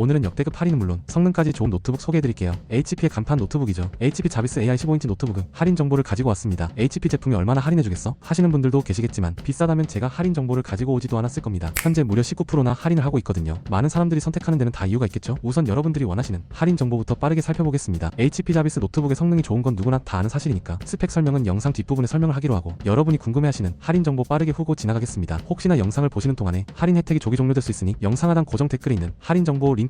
오늘은 역대급 할인은 물론 성능까지 좋은 노트북 소개해드릴게요. HP의 간판 노트북이죠. HP 자비스 AI 15인치 노트북은 할인 정보를 가지고 왔습니다. HP 제품이 얼마나 할인해주겠어? 하시는 분들도 계시겠지만 비싸다면 제가 할인 정보를 가지고 오지도 않았을 겁니다. 현재 무려 19%나 할인을 하고 있거든요. 많은 사람들이 선택하는 데는 다 이유가 있겠죠? 우선 여러분들이 원하시는 할인 정보부터 빠르게 살펴보겠습니다. HP 자비스 노트북의 성능이 좋은 건 누구나 다 아는 사실이니까 스펙 설명은 영상 뒷부분에 설명을 하기로 하고 여러분이 궁금해하시는 할인 정보 빠르게 후고 지나가겠습니다. 혹시나 영상을 보시는 동안에 할인 혜택이 조기 종료될 수 있으니 영상 하단 고정 댓글에 있는 할인 정보 링크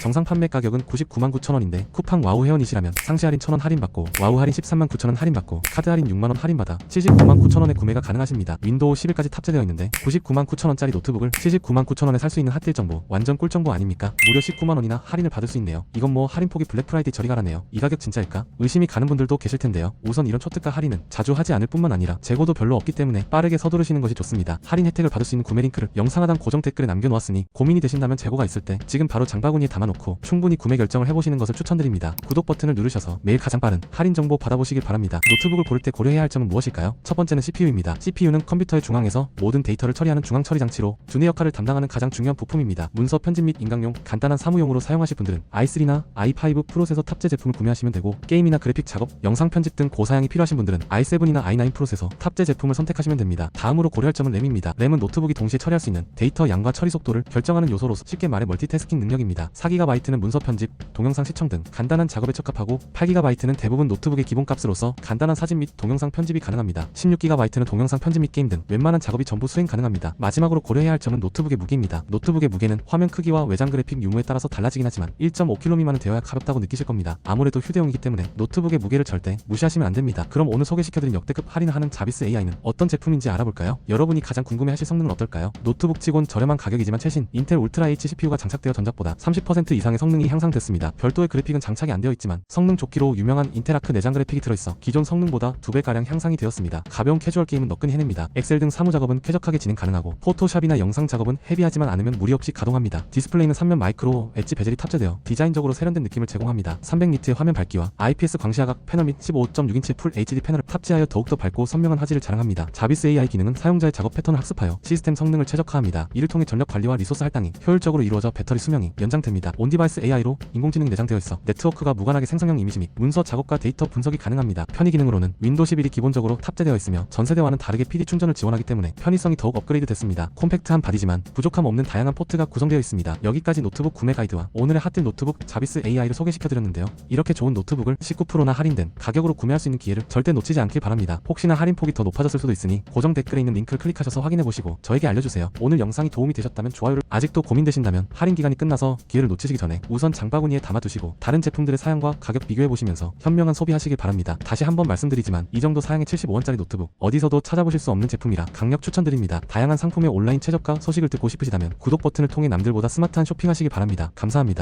정상 판매 가격은 99만 9천원인데 쿠팡 와우 회원이시라면 상시 할인 1,000원 할인받고 와우 할인 13만 9천원 할인받고 카드 할인 6만원 할인받아 79만 9천원에 구매가 가능하십니다. 윈도우 11까지 탑재되어 있는데 99만 9천원짜리 노트북을 79만 9천원에 살 수 있는 핫딜 정보 완전 꿀 정보 아닙니까? 무려 19만원이나 할인을 받을 수 있네요. 이건 뭐 할인 폭이 블랙 프라이데이 저리 가라네요. 이 가격 진짜일까? 의심이 가는 분들도 계실 텐데요. 우선 이런 초특가 할인은 자주 하지 않을 뿐만 아니라 재고도 별로 없기 때문에 빠르게 서두르시는 것이 좋습니다. 할인 혜택을 받을 수 있는 구매 링크를 영상 하단 고정 댓글에 남겨놓았으니 고민이 되신다면 재고가 있을 때 지금 바로 장바구니에 담아 놓고 충분히 구매 결정을 해보시는 것을 추천드립니다. 구독 버튼을 누르셔서 매일 가장 빠른 할인 정보 받아보시길 바랍니다. 노트북을 고를 때 고려해야 할 점은 무엇일까요? 첫 번째는 CPU입니다. CPU는 컴퓨터의 중앙에서 모든 데이터를 처리하는 중앙 처리 장치로 두뇌 역할을 담당하는 가장 중요한 부품입니다. 문서 편집 및 인강용, 간단한 사무용으로 사용하실 분들은 i3나 i5 프로세서 탑재 제품을 구매하시면 되고 게임이나 그래픽 작업, 영상 편집 등 고사양이 필요하신 분들은 i7이나 i9 프로세서 탑재 제품을 선택하시면 됩니다. 다음으로 고려할 점은 램입니다. 램은 노트북이 동시에 처리할 수 있는 데이터 양과 처리 속도를 결정하는 요소로서 쉽게 말해 멀티태스킹 능력입니다. 4GB는 문서 편집, 동영상 시청 등 간단한 작업에 적합하고 8GB는 대부분 노트북의 기본값으로서 간단한 사진 및 동영상 편집이 가능합니다. 16GB는 동영상 편집 및 게임 등 웬만한 작업이 전부 수행 가능합니다. 마지막으로 고려해야 할 점은 노트북의 무게입니다. 노트북의 무게는 화면 크기와 외장 그래픽 유무에 따라서 달라지긴 하지만 1.5kg 미만은 되어야 가볍다고 느끼실 겁니다. 아무래도 휴대용이기 때문에 노트북의 무게를 절대 무시하시면 안 됩니다. 그럼 오늘 소개시켜드린 역대급 할인하는 자비스 AI는 어떤 제품인지 알아볼까요? 여러분이 가장 궁금해하실 성능은 어떨까요? 노트북 치곤 저렴한 가격이지만 최신 인텔 울트라 H CPU가 장착되어 전작보다 30% 이상의 성능이 향상됐습니다. 별도의 그래픽은 장착이 안 되어 있지만 성능 좋기로 유명한 인텔아크 내장 그래픽이 들어있어 기존 성능보다 2배가량 향상이 되었습니다. 가벼운 캐주얼 게임은 너끈히 해냅니다. 엑셀 등 사무 작업은 쾌적하게 진행 가능하고 포토샵이나 영상 작업은 헤비하지만 않으면 무리 없이 가동합니다. 디스플레이는 3면 마이크로 엣지 베젤이 탑재되어 디자인적으로 세련된 느낌을 제공합니다. 300니트의 화면 밝기와 IPS 광시야각 패널 및 15.6인치 풀 HD 패널을 탑재하여 더욱더 밝고 선명한 화질을 자랑합니다. 자비스 AI 기능은 사용자의 작업 패턴을 학습하여 시스템 성능을 최적화합니다. 이를 통해 전력 관리와 리소스 할당이 효율적으로 이루어져 배터리 수명이 연장됩니다. 온디바이스 AI로 인공지능이 내장되어 있어 네트워크가 무관하게 생성형 이미지 및 문서 작업과 데이터 분석이 가능합니다. 편의 기능으로는 윈도우 11이 기본적으로 탑재되어 있으며 전 세대와는 다르게 PD 충전을 지원하기 때문에 편의성이 더욱 업그레이드 됐습니다. 콤팩트한 바디지만 부족함 없는 다양한 포트가 구성되어 있습니다. 여기까지 노트북 구매 가이드와 오늘의 핫딜 노트북 자비스 AI를 소개시켜드렸는데요. 이렇게 좋은 노트북을 19%나 할인된 가격으로 구매할 수 있는 기회를 절대 놓치지 않길 바랍니다. 혹시나 할인 폭이 더 높아졌을 수도 있으니 고정 댓글에 있는 링크를 클릭하셔서 확인해보시고 저에게 알려주세요. 오늘 영상이 도움이 되셨다면 좋아요를 아직도 고민되신다면 할인 기간이 끝나서 기회를 놓치 시기 전에 우선 장바구니에 담아두시고 다른 제품들의 사양과 가격 비교해보시면서 현명한 소비하시길 바랍니다. 다시 한번 말씀드리지만 이 정도 사양의 75원짜리 노트북 어디서도 찾아보실 수 없는 제품이라 강력 추천드립니다. 다양한 상품의 온라인 최저가 소식을 듣고 싶으시다면 구독 버튼을 통해 남들보다 스마트한 쇼핑하시길 바랍니다. 감사합니다.